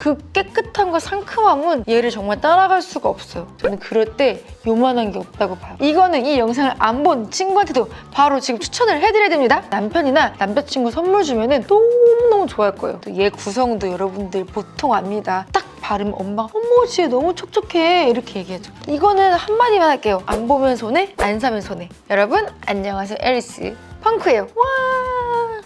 그 깨끗함과 상큼함은 얘를 정말 따라갈 수가 없어요. 저는 그럴 때 요만한 게 없다고 봐요. 이거는 이 영상을 안 본 친구한테도 바로 지금 추천을 해드려야 됩니다. 남편이나 남자친구 선물 주면은 너무너무 좋아할 거예요. 또얘 구성도 여러분들 보통 압니다. 딱 바르면 엄마가 어머 쟤 너무 촉촉해 이렇게 얘기하죠. 이거는 한마디만 할게요. 안 보면 손해, 안 사면 손해. 여러분 안녕하세요 에리스 펑크예요. 와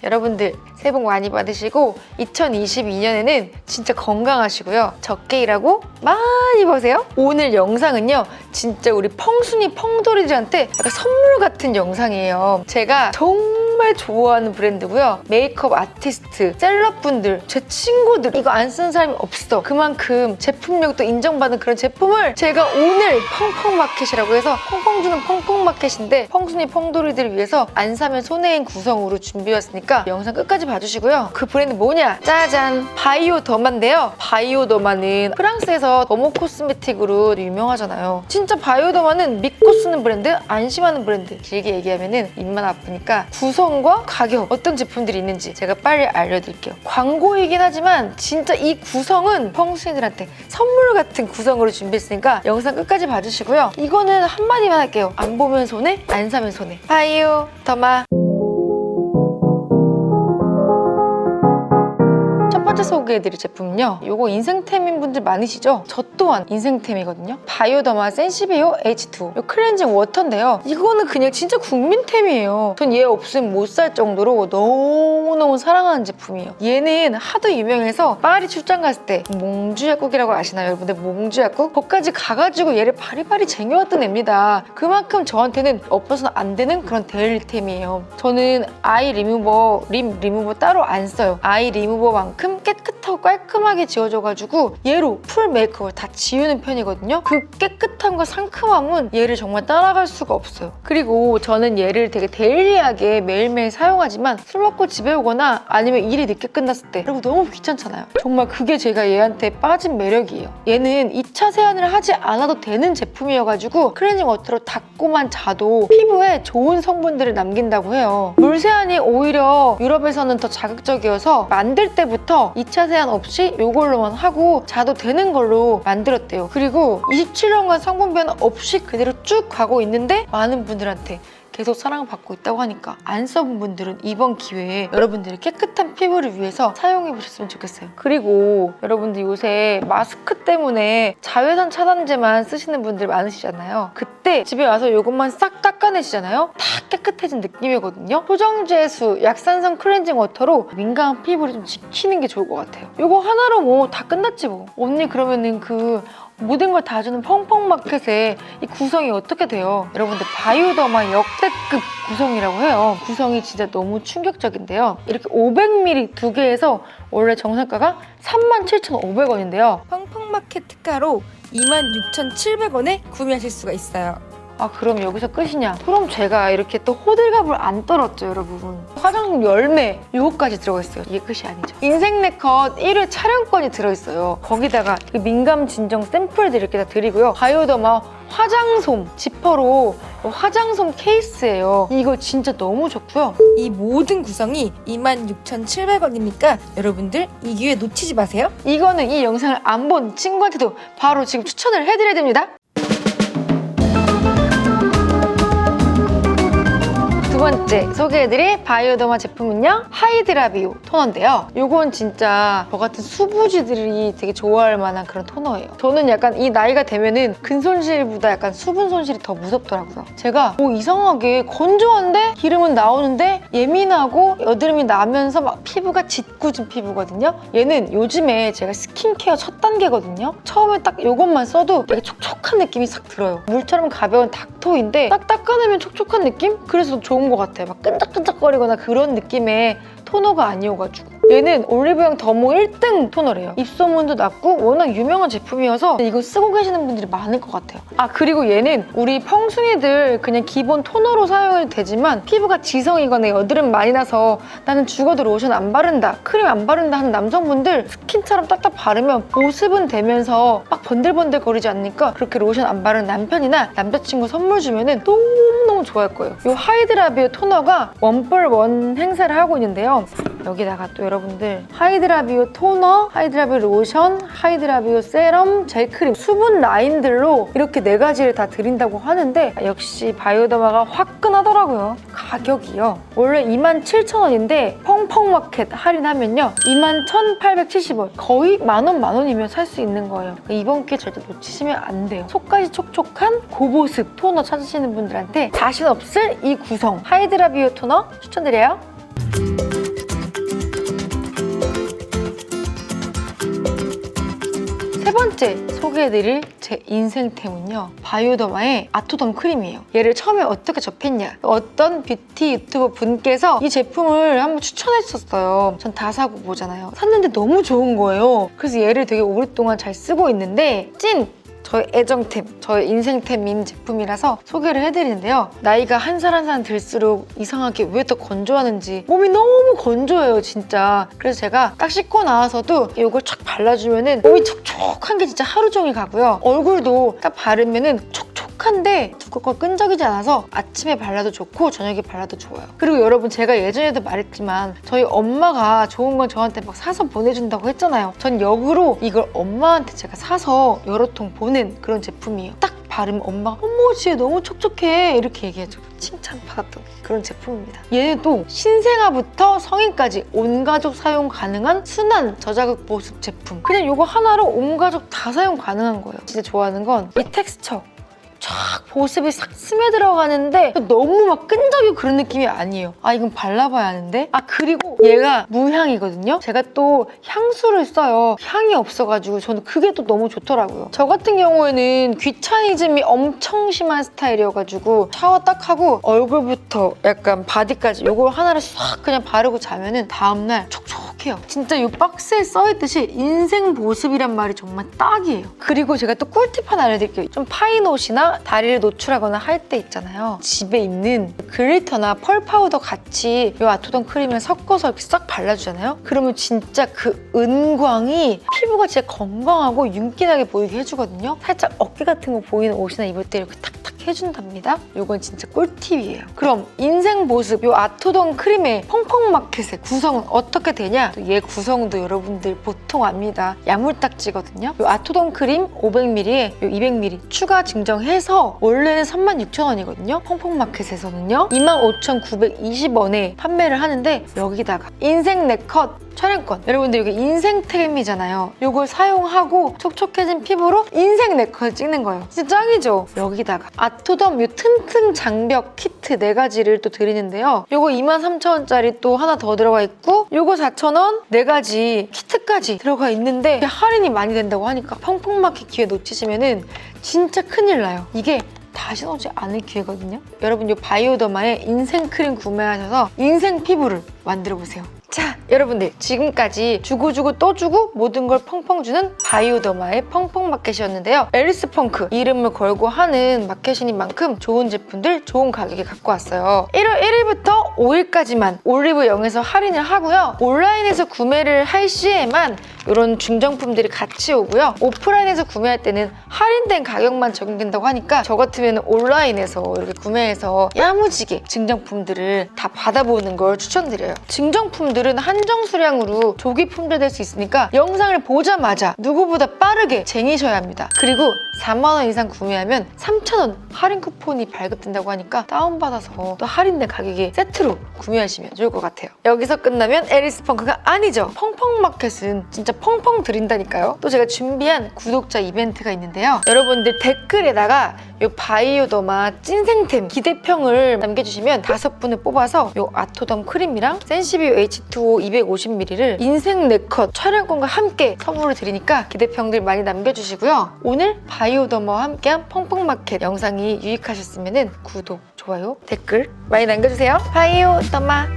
여러분들 새해 복 많이 받으시고 2022년에는 진짜 건강하시고요. 적게 일하고 많이 버세요. 오늘 영상은요. 진짜 우리 펑순이 펑돌이들한테 약간 선물 같은 영상이에요. 제가 정말 좋아하는 브랜드고요. 메이크업 아티스트, 셀럽분들, 제 친구들 이거 안 쓰는 사람이 없어. 그만큼 제품력도 인정받은 그런 제품을 제가 오늘 펑펑마켓이라고 해서 펑펑 주는 펑펑마켓인데 펑순이 펑돌이들을 위해서 안 사면 손해인 구성으로 준비해왔으니까 영상 끝까지 봐주시고요. 그 브랜드 뭐냐? 짜잔! 바이오더마인데요. 바이오더마는 프랑스에서 더모 코스메틱으로 유명하잖아요. 진짜 바이오더마는 믿고 쓰는 브랜드, 안심하는 브랜드. 길게 얘기하면은 입만 아프니까 구성 과 가격 어떤 제품들이 있는지 제가 빨리 알려드릴게요. 광고이긴 하지만 진짜 이 구성은 펑순이들한테 선물 같은 구성으로 준비했으니까 영상 끝까지 봐주시고요. 이거는 한마디만 할게요. 안 보면 손해, 안 사면 손해. 바이오 더마. 소개해드릴 제품은요. 이거 인생템인 분들 많으시죠? 저 또한 인생템이거든요. 바이오더마 센시비오 H2. 이 클렌징 워터인데요. 이거는 그냥 진짜 국민템이에요. 전 얘 없으면 못 살 정도로 너무너무 사랑하는 제품이에요. 얘는 하도 유명해서 파리 출장 갔을 때 몽주약국이라고 아시나요? 여러분들 몽주약국? 거기까지 가가지고 얘를 바리바리 쟁여왔던 애입니다. 그만큼 저한테는 없어서는 안 되는 그런 데일리템이에요. 저는 아이 리무버, 립 리무버 따로 안 써요. 아이 리무버만큼 깨끗 하고 깔끔하게 지워져가지고 얘로 풀 메이크업을 다 지우는 편이거든요. 그 깨끗함과 상큼함은 얘를 정말 따라갈 수가 없어요. 그리고 저는 얘를 되게 데일리하게 매일매일 사용하지만 술 먹고 집에 오거나 아니면 일이 늦게 끝났을 때 그리고 너무 귀찮잖아요. 정말 그게 제가 얘한테 빠진 매력이에요. 얘는 2차 세안을 하지 않아도 되는 제품이어가지고 클렌징 워터로 닦고만 자도 피부에 좋은 성분들을 남긴다고 해요. 물 세안이 오히려 유럽에서는 더 자극적이어서 만들 때부터 2차 세안 없이 이걸로만 하고 자도 되는 걸로 만들었대요. 그리고 27년간 성분 변화 없이 그대로 쭉 가고 있는데 많은 분들한테 계속 사랑을 받고 있다고 하니까 안 써본 분들은 이번 기회에 여러분들이 깨끗한 피부를 위해서 사용해 보셨으면 좋겠어요. 그리고 여러분들 요새 마스크 때문에 자외선 차단제만 쓰시는 분들 많으시잖아요. 그때 집에 와서 이것만 싹 닦아내시잖아요. 다 깨끗해진 느낌이거든요. 소정제수 약산성 클렌징 워터로 민감한 피부를 좀 지키는 게 좋을 것 같아요. 이거 하나로 뭐 다 끝났지 뭐. 언니 그러면은 그 모든 걸 다 주는 펑펑마켓의 이 구성이 어떻게 돼요? 여러분들 바이오더마 역대급 구성이라고 해요. 구성이 진짜 너무 충격적인데요. 이렇게 500ml 두 개에서 원래 정상가가 37,500원인데요. 펑펑마켓 특가로 26,700원에 구매하실 수가 있어요. 아 그럼 여기서 끝이냐? 그럼 제가 이렇게 또 호들갑을 안 떨었죠 여러분. 화장품 열매 요거까지 들어가 있어요. 이게 끝이 아니죠. 인생 네컷 1회 촬영권이 들어있어요. 거기다가 그 민감 진정 샘플들 이렇게 다 드리고요. 바이오더마 화장솜 지퍼로 화장솜 케이스예요. 이거 진짜 너무 좋고요. 이 모든 구성이 26,700원이니까? 여러분들 이 기회 놓치지 마세요. 이거는 이 영상을 안 본 친구한테도 바로 지금 추천을 해드려야 됩니다. 두 번째 소개해드릴 바이오더마 제품은요 하이드라비오 토너인데요. 요건 진짜 저 같은 수부지들이 되게 좋아할 만한 그런 토너예요. 저는 약간 이 나이가 되면은 근손실보다 약간 수분 손실이 더 무섭더라고요. 제가 뭐 이상하게 건조한데 기름은 나오는데 예민하고 여드름이 나면서 막 피부가 짓궂은 피부거든요. 얘는 요즘에 제가 스킨케어 첫 단계거든요. 처음에 딱 요것만 써도 되게 촉촉한 느낌이 싹 들어요. 물처럼 가벼운 닥토인데 딱 닦아내면 촉촉한 느낌? 그래서 좋은 것 같아요 막 끈적끈적거리거나 그런 느낌의 토너가 아니어가지고. 얘는 올리브영 더모 1등 토너래요. 입소문도 났고 워낙 유명한 제품이어서 이거 쓰고 계시는 분들이 많을 것 같아요. 아 그리고 얘는 우리 펑순이들 그냥 기본 토너로 사용해도 되지만 피부가 지성이거나 여드름 많이 나서 나는 죽어도 로션 안 바른다 크림 안 바른다 하는 남성분들 스킨처럼 딱딱 바르면 보습은 되면서 막 번들번들 거리지 않으니까 그렇게 로션 안 바르는 남편이나 남자친구 선물 주면은 너무 좋아할 거예요. 이 하이드라비오 토너가 원뿔 원 행사를 하고 있는데요 여기다가 또 여러분들 하이드라비오 토너, 하이드라비오 로션, 하이드라비오 세럼, 젤크림 수분 라인들로 이렇게 네 가지를 다 드린다고 하는데 역시 바이오더마가 화끈하더라고요. 가격이요. 원래 27,000원인데 펑펑마켓 할인하면요 21,870원 거의 만원 만원이면 살 수 있는 거예요. 이번 기회 절대 놓치시면 안 돼요. 속까지 촉촉한 고보습 토너 찾으시는 분들한테 자신 없을 이 구성 하이드라비오 토너 추천드려요. 번째 소개해드릴 제 인생템은요 바이오더마의 아토덤 크림이에요. 얘를 처음에 어떻게 접했냐 어떤 뷰티 유튜버 분께서 이 제품을 한번 추천했었어요. 전 다 사고 보잖아요. 샀는데 너무 좋은 거예요. 그래서 얘를 되게 오랫동안 잘 쓰고 있는데 찐 저의 애정템, 저의 인생템인 제품이라서 소개를 해드리는데요. 나이가 한 살 한 살 들수록 이상하게 왜 더 건조하는지 몸이 너무 건조해요, 진짜. 그래서 제가 딱 씻고 나와서도 이걸 촥 발라주면은 몸이 촉촉한 게 진짜 하루 종일 가고요. 얼굴도 딱 바르면 은 촉 촉한데 두껍고 끈적이지 않아서 아침에 발라도 좋고 저녁에 발라도 좋아요. 그리고 여러분 제가 예전에도 말했지만 저희 엄마가 좋은 건 저한테 막 사서 보내준다고 했잖아요. 전 역으로 이걸 엄마한테 제가 사서 여러 통 보낸 그런 제품이에요. 딱 바르면 엄마가 어머 쟤 너무 촉촉해 이렇게 얘기해줘. 칭찬받았던 그런 제품입니다. 얘는 또 신생아부터 성인까지 온 가족 사용 가능한 순한 저자극 보습 제품. 그냥 이거 하나로 온 가족 다 사용 가능한 거예요. 진짜 좋아하는 건 이 텍스처. 쫙 보습이 싹 스며들어가는데 너무 막 끈적이고 그런 느낌이 아니에요. 아 이건 발라봐야 하는데? 아 그리고 얘가 무향이거든요. 제가 또 향수를 써요. 향이 없어가지고 저는 그게 또 너무 좋더라고요. 저 같은 경우에는 귀차니즘이 엄청 심한 스타일이어가지고 샤워 딱 하고 얼굴부터 약간 바디까지 이걸 하나를 싹 그냥 바르고 자면은 다음날 촉촉해요. 진짜 이 박스에 써있듯이 인생 보습이란 말이 정말 딱이에요. 그리고 제가 또 꿀팁 하나 알려드릴게요. 좀 파인 옷이나 다리를 노출하거나 할 때 있잖아요. 집에 있는 글리터나 펄 파우더 같이 이 아토돈 크림을 섞어서 이렇게 싹 발라주잖아요. 그러면 진짜 그 은광이 피부가 진짜 건강하고 윤기나게 보이게 해주거든요. 살짝 어깨 같은 거 보이는 옷이나 입을 때 이렇게 탁 탁 해준답니다. 이건 진짜 꿀팁이에요. 그럼 인생 보습 이 아토돈 크림의 펑펑 마켓의 구성은 어떻게 되냐? 또얘 구성도 여러분들 보통 압니다. 야물딱지거든요. 이 아토돈 크림 500ml에 200ml 추가 증정해서 원래는 36,000원이거든요. 펑펑 마켓에서는요. 25,920원에 판매를 하는데 여기다가 인생 네컷 촬영권. 여러분들 여기 인생템이잖아요. 이걸 사용하고 촉촉해진 피부로 인생 네컷을 찍는 거예요. 진짜 짱이죠? 여기다가 아토덤 요 튼튼 장벽 키트 네 가지를 또 드리는데요. 요거 23,000원짜리 또 하나 더 들어가 있고 요거 4,000원 네 가지 키트까지 들어가 있는데 할인이 많이 된다고 하니까 펑펑마켓 기회 놓치시면 은 진짜 큰일 나요. 이게 다시 오지 않을 기회거든요. 여러분 이 바이오더마의 인생 크림 구매하셔서 인생 피부를 만들어 보세요. 자, 여러분들 지금까지 주고 주고 또 주고 모든 걸 펑펑 주는 바이오더마의 펑펑 마켓이었는데요. 앨리스 펑크 이름을 걸고 하는 마켓이니 만큼 좋은 제품들 좋은 가격에 갖고 왔어요. 1월 1일부터 5일까지만 올리브 0에서 할인을 하고요. 온라인에서 구매를 할 시에만 이런 중정품들이 같이 오고요. 오프라인에서 구매할 때는 할인된 가격만 적용된다고 하니까 저 같으면 온라인에서 이렇게 구매해서 야무지게 증정품들을 다 받아보는 걸 추천드려요. 증정품들은 한정 수량으로 조기 품절될 수 있으니까 영상을 보자마자 누구보다 빠르게 쟁이셔야 합니다. 그리고 4만 원 이상 구매하면 3천 원 할인 쿠폰이 발급된다고 하니까 다운받아서 또 할인된 가격에 세트로 구매하시면 좋을 것 같아요. 여기서 끝나면 에리스 펑크가 아니죠. 펑펑마켓은 진짜 펑펑 드린다니까요. 또 제가 준비한 구독자 이벤트가 있는데요. 여러분들 댓글에다가 이 바이오더마 찐생템 기대평을 남겨주시면 다섯 분을 뽑아서 이 아토덤 크림이랑 센시비오 H2O 250ml를 인생 네컷 촬영권과 함께 선물을 드리니까 기대평들 많이 남겨주시고요. 오늘 바이오더마와 함께한 펑펑마켓 영상이 유익하셨으면 구독, 좋아요, 댓글 많이 남겨주세요. 바이오더마